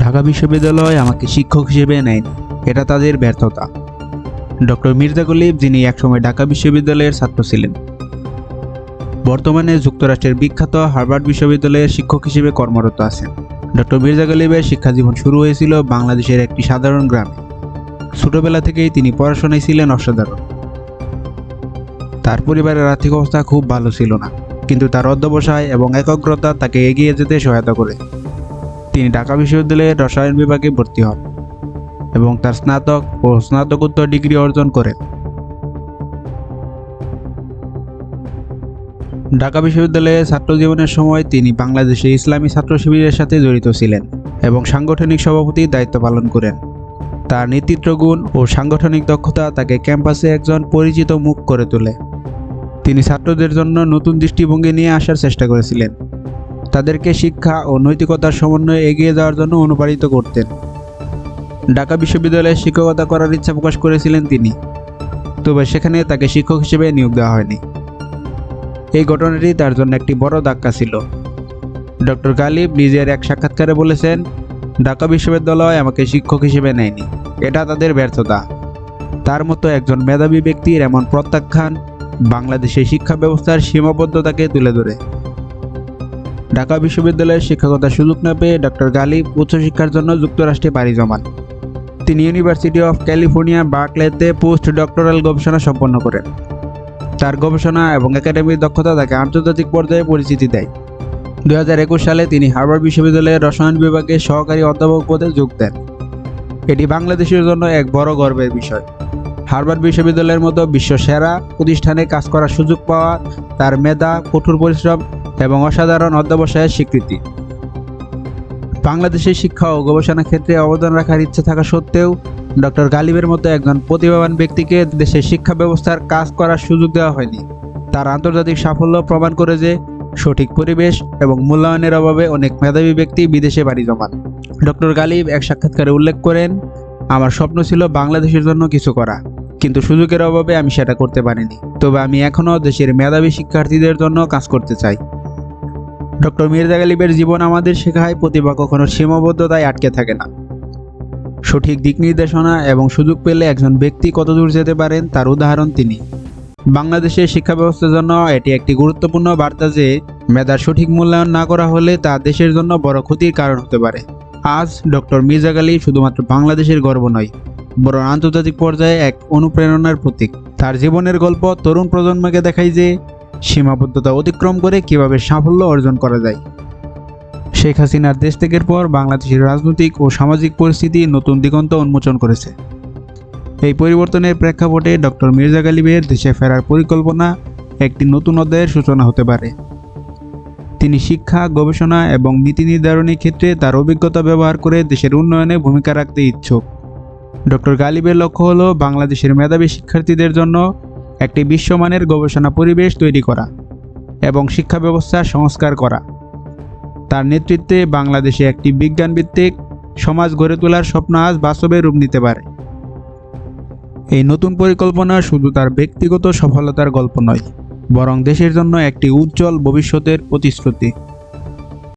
ঢাকা বিশ্ববিদ্যালয় আমাকে শিক্ষক হিসেবে নেয়নি। এটা তাদের ব্যর্থতা। ডক্টর মির্জা গলিব যিনি একসময় ঢাকা বিশ্ববিদ্যালয়ের ছাত্র ছিলেন, বর্তমানে যুক্তরাষ্ট্রের বিখ্যাত হার্ভার্ড বিশ্ববিদ্যালয়ের শিক্ষক হিসেবে কর্মরত আছেন। ডক্টর মির্জা গলিবের শিক্ষা জীবন শুরু হয়েছিল বাংলাদেশের একটি সাধারণ গ্রামে। ছোটবেলা থেকেই তিনি পড়াশোনায় ছিলেন অসাধারণ। তার পরিবারের আর্থিক অবস্থা খুব ভালো ছিল না, কিন্তু তার অধ্যবসায় এবং একাগ্রতা তাকে এগিয়ে যেতে সহায়তা করে। তিনি ঢাকা বিশ্ববিদ্যালয়ের রসায়ন বিভাগে ভর্তি হন এবং তার স্নাতক ও স্নাতকোত্তর ডিগ্রি অর্জন করেন। ঢাকা বিশ্ববিদ্যালয়ে ছাত্র জীবনের সময় তিনি বাংলাদেশে ইসলামী ছাত্র শিবিরের সাথে জড়িত ছিলেন এবং সাংগঠনিক সভাপতির দায়িত্ব পালন করেন। তার নেতৃত্ব গুণ ও সাংগঠনিক দক্ষতা তাকে ক্যাম্পাসে একজন পরিচিত মুখ করে তোলে। তিনি ছাত্রদের জন্য নতুন দৃষ্টিভঙ্গি নিয়ে আসার চেষ্টা করেছিলেন। তাদেরকে শিক্ষা ও নৈতিকতার সমন্বয়ে এগিয়ে যাওয়ার জন্য অনুপ্রাণিত করতেন। ঢাকা বিশ্ববিদ্যালয়ে শিক্ষকতা করার ইচ্ছা প্রকাশ করেছিলেন তিনি, তবে সেখানে তাকে শিক্ষক হিসেবে নিয়োগ দেওয়া হয়নি। এই ঘটনাটি তার জন্য একটি বড় ধাক্কা ছিল। ডক্টর গালিব নিজের এক সাক্ষাৎকারে বলেছেন, ঢাকা বিশ্ববিদ্যালয় আমাকে শিক্ষক হিসেবে নেয়নি। এটা তাদের ব্যর্থতা। তার মতো একজন মেধাবী ব্যক্তির এমন প্রত্যাখ্যান বাংলাদেশের শিক্ষা ব্যবস্থার সীমাবদ্ধতাকে তুলে ধরে। ঢাকা বিশ্ববিদ্যালয়ের শিক্ষকতার সুযোগ না পেয়ে ডক্টর গালিব উচ্চশিক্ষার জন্য যুক্তরাষ্ট্রে পাড়ি জমান। তিনি ইউনিভার্সিটি অফ ক্যালিফোর্নিয়া বার্কলেতে পোস্ট ডক্টরাল গবেষণা সম্পন্ন করেন। তার গবেষণা এবং একাডেমিক দক্ষতা তাকে আন্তর্জাতিক পর্যায়ে পরিচিতি দেয়। দু হাজার একুশ সালে তিনি হার্ভার্ড বিশ্ববিদ্যালয়ের রসায়ন বিভাগে সহকারী অধ্যাপক পদে যোগ দেন। এটি বাংলাদেশের জন্য এক বড় গর্বের বিষয়। হার্ভার্ড বিশ্ববিদ্যালয়ের মতো বিশ্ব সেরা প্রতিষ্ঠানে কাজ করার সুযোগ পাওয়া তার মেধা, কঠোর পরিশ্রম এবং অসাধারণ অধ্যবসায়ের স্বীকৃতি। বাংলাদেশের শিক্ষা ও গবেষণা ক্ষেত্রে অবদান রাখার ইচ্ছে থাকা সত্ত্বেও ডক্টর গালিবের মতো একজন প্রতিভাবান ব্যক্তিকে দেশের শিক্ষা ব্যবস্থার কাজ করার সুযোগ দেওয়া হয়নি। তার আন্তর্জাতিক সাফল্য প্রমাণ করে যে, সঠিক পরিবেশ এবং মূল্যায়নের অভাবে অনেক মেধাবী ব্যক্তি বিদেশে বাড়ি জমান। ডক্টর গালিব এক সাক্ষাৎকারে উল্লেখ করেন, আমার স্বপ্ন ছিল বাংলাদেশের জন্য কিছু করা, কিন্তু সুযোগের অভাবে আমি সেটা করতে পারিনি। তবে আমি এখনও দেশের মেধাবী শিক্ষার্থীদের জন্য কাজ করতে চাই। ডক্টর মির্জা গালিবের জীবন আমাদের শেখায়, প্রতিভা কখনো সীমাবদ্ধতায় আটকে থাকে না। সঠিক দিক নির্দেশনা এবং সুযোগ পেলে একজন ব্যক্তি কতদূর যেতে পারেন, তার উদাহরণ তিনি। বাংলাদেশের শিক্ষা ব্যবস্থার জন্য এটি একটি গুরুত্বপূর্ণ বার্তা যে, মেধার সঠিক মূল্যায়ন না করা হলে তা দেশের জন্য বড় ক্ষতির কারণ হতে পারে। আজ ডক্টর মির্জা গালি শুধুমাত্র বাংলাদেশের গর্ব নয়, বরং আন্তর্জাতিক পর্যায়ে এক অনুপ্রেরণার প্রতীক। তার জীবনের গল্প তরুণ প্রজন্মকে দেখায় যে সীমাবদ্ধতা অতিক্রম করে কীভাবে সাফল্য অর্জন করা যায়। শেখ হাসিনার দেশ ত্যাগের পর বাংলাদেশের রাজনৈতিক ও সামাজিক পরিস্থিতি নতুন দিগন্ত উন্মোচন করেছে। এই পরিবর্তনের প্রেক্ষাপটে ডক্টর মির্জা গালিবের দেশে ফেরার পরিকল্পনা একটি নতুন অধ্যায়ের সূচনা হতে পারে। তিনি শিক্ষা, গবেষণা এবং নীতি নির্ধারণী ক্ষেত্রে তার অভিজ্ঞতা ব্যবহার করে দেশের উন্নয়নে ভূমিকা রাখতে ইচ্ছুক। ডক্টর গালিবের লক্ষ্য হলো বাংলাদেশের মেধাবী শিক্ষার্থীদের জন্য একটি বিশ্বমানের গবেষণা পরিবেশ তৈরি করা এবং শিক্ষা ব্যবস্থা সংস্কার করা। তার নেতৃত্বে বাংলাদেশে একটি বিজ্ঞানভিত্তিক সমাজ গড়ে তোলার স্বপ্ন আজ বাস্তবে রূপ নিতে পারে। এই নতুন পরিকল্পনা শুধু তার ব্যক্তিগত সফলতার গল্প নয়, বরং দেশের জন্য একটি উজ্জ্বল ভবিষ্যতের প্রতিশ্রুতি।